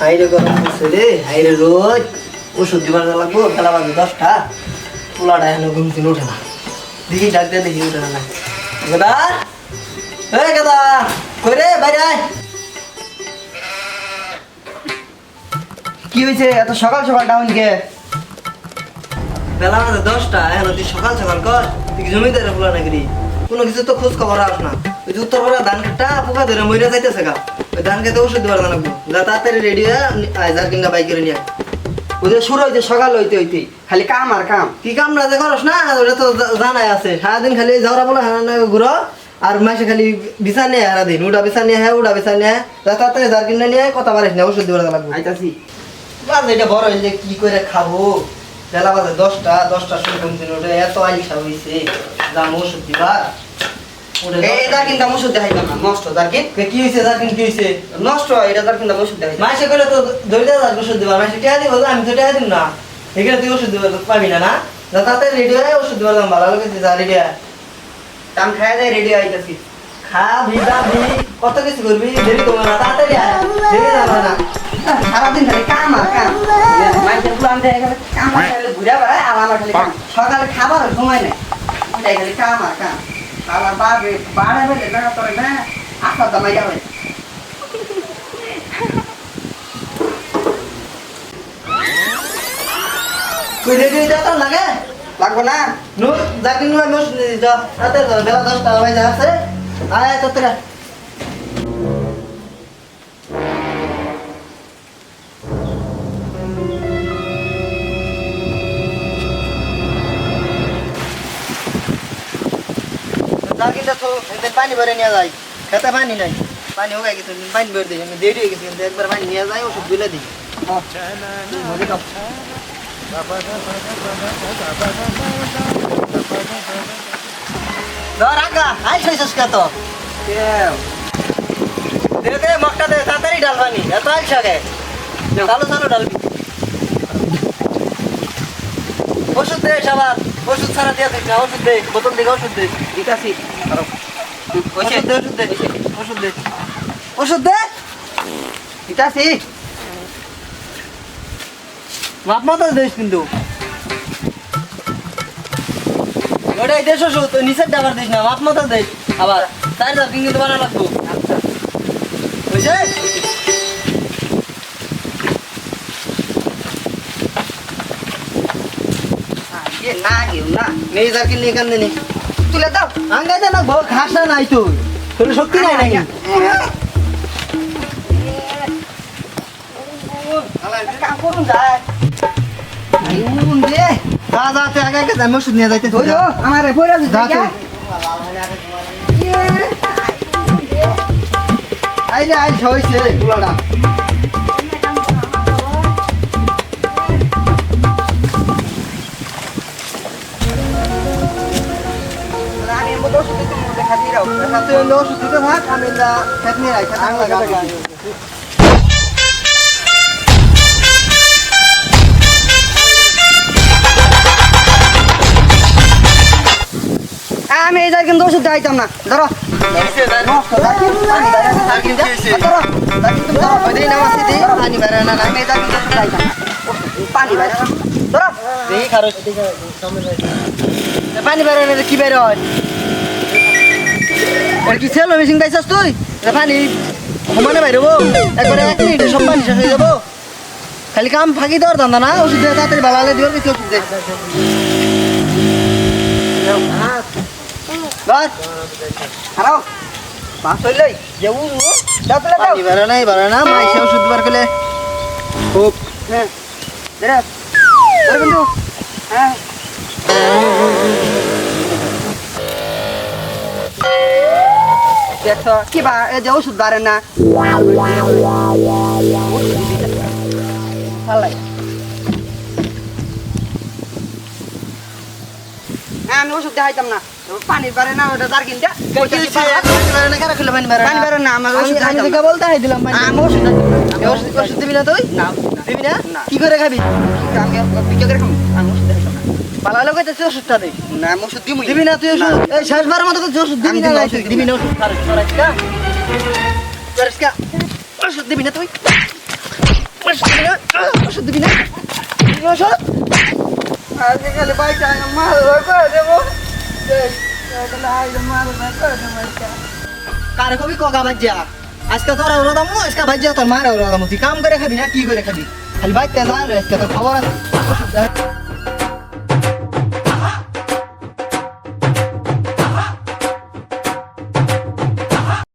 হাইরে গরম রে, হাইরে রোজ। ওষুধ দিবার লাগবো বাজে দশটা। ঘুম না। দেখি ডাক দিয়ে, দেখি না গদা কই রে, বাইরে কি হয়েছে? এত সকাল সকাল ডাউন কে? বেলা বাজে দশটা, এখন তুই সকাল সকাল কর। তুই জমিদারে পোলা নাকি কোনো কিছু তো খোঁজ খবর আস না। ওই যে উত্তর ধান কাটা পোকা ধরে মরে যাইতেছে গা। ধান খেতে ওষুধ দিবার লাগবো যা তাড়াতাড়ি রেডি হয়ে আয় যার কিনা বাইক করে নিয়ে। ওদের শুরু হইতে সকাল হইতে হইতে। খালি কাম আর কাম। কি কাম না যে করস না ওটা তো জানাই আছে। সারাদিন খালি ঝগড়া বলে হানা ঘুরো। আর মাসে খালি বিছান নিয়ে হারা দিন উড়া বিছান নিয়ে হ্যাঁ উড়া বিছান নিয়ে যা তাড়াতাড়ি যার কিনা নিয়ে কথা পারিস না ওষুধ দিবার লাগবে। আইতাছি। বাস এটা বড় হইলে কি করে খাব? বেলা বাজে দশটা দশটার সময় থেকে উঠে এত আইসা হইছে। যাম ওষুধ দিবার। নষ্ট কি কি হয়েছে যার কি হয়েছে নষ্ট এটা তার কিন্তু আমি ওষুধ দেখাইতাম মাসে করে তো ধরে যাস ওষুধ দিবার মাসে টিয়া দিব আমি তো দিব না। এখানে তুই ওষুধ দিবার পাবি না না? যা রেডি হয়ে ওষুধ দিবার দাম ভালো লাগে যা রেডি হয় যায় রেডি আইতাছি। খা ভিজা ভি কত কিছু করবি দেরি করব না তাড়াতাড়ি আয়। দেরি যাবে না। সারাদিন খালি কাম আর কাম। মাইকের প্লান দেয় গেলে কাম আর খালি ঘুরে বেড়ায় আর আমার খালি কাম। সকালে খাবার সময় নেই। খালি কাম আর কাম। আবার বাড়বে বাড়ে বেড়ে না তোর না আসার দামাই যাবে তুই রেডি হয়ে যাও লাগে লাগবো না নুস যাকে নু আমি ওষুধ দিয়ে যাও তাড়াতাড়ি যাও বেলা দশটা হয়ে যাচ্ছে আয় তোরা জাগিটা তো একদিন পানি ভরে নিয়ে যাই খেতে পানি নাই। পানি হোক গেছে পানি ভরে দিই আমি দেরি হয়ে গেছি কিন্তু একবার পানি নিয়ে যাই ওষুধ দিলে দিই। ধর আগা আই খাইছিস কে তো? দে দে মগটা দে তাড়াতাড়ি ডাল পানি এত আইস আগে। চালু চালু ডালবি ওষুধ দে সবার ওষুধ ছাড়া দিয়ে দিস ওষুধ দে বোতল দিকে ওষুধ দে ঠিক আছে? ওষুধ দে ওষুধ দে ওষুধ দে ওষুধ দে। ঠিক আছে? মাপ মতো দিস কিন্তু। ওটাই দেশ ওষুধ নিচের ডাবার দিস না মাপ মতো দিস আবার দাও কিন্তু বানা লাগবো। বুঝছে এ না কেউ না নেই যার কিনে এখান দিনে তুলে দাও না না নাই তুই তোর শক্তি নাই নাকি? করুন যায় আইউন দে। যা যা আগে আগে যাই ওষুধ নিয়ে যাইতে আমার পড়ে আছে যা আইলে আইল হইছে গুলাটা থাক আমি খেত নিয়ে রাখ খেত লাগা আমি এই জায়গায় কিন্তু ওষুধ দেখাইতাম না ধরো পানি বাইরে না, আর কিন্তু হয়েছে? ধরো দেখি তুমি ধরো ওই দিন আমার সাথে পানি বেড়ে না আমি এই জায়গায় কিন্তু ওষুধ দেখাইতাম না ওষুধ, পানি বাইরে না ধরো দেখি খারো পানি বেড়ে না কি বেড়ে হয় আর কি ছেলে? মেশিন পাইছাস তুই? পানি। সমানে বাইরবো একবারে এক মিনিটে সব পানি শেষ হয়ে যাব। খালি কাম ফাঁকি দেওয়ার ধান্দা না ওষুধ দিয়ে তাড়াতাড়ি ভালো হলে দিবার বেশি ওষুধ দে ধর দেখছ কি বা এই যে ওষুধ বাড়ে না। আমি ওষুধ দেখাইতাম না। পানি বাড়ে না ওটা তার কিনতে? পানি বেড়ে না, আমার আমি- ওষুধ। বলতে হয় দিলাম আমি ওষুধ ওষুধ দিবি না। তুই না। দিবি না। কি করে খাবি? আমি বিক্রি করে খাব। আমি ওষুধ দেখাইতাম না ভালো হলে কইতেছি ওষুধটা দে না আমি ওষুধ দিবই দিবি না তুই ওষুধ? এই শেষবারের মতো তুই ওষুধ দিবি আমি না দিবো, লাই ওষুধ তুই দিবো দিবি না। না। ওষুধ খারিজ করাইস না করিস কা? ওষুধ দিবি না তুই? ওষুধ দিবি না ওষুধ দিবি না? দিবি না ওষুধ? আজকে খালি বাইকটা মারবার করে দেবো? দেখ আজকে মারবার করে দেবো আজকে কারে কবি কগা বাজ্যা আজকে তোরা ওরা দামু আজকে বাজ্যা তোর মারা ওরা দামু। তুই কাম করে খাবি না কি করে খাবি? খালি বাইতে যা রে আজকে তোর খবর আছে।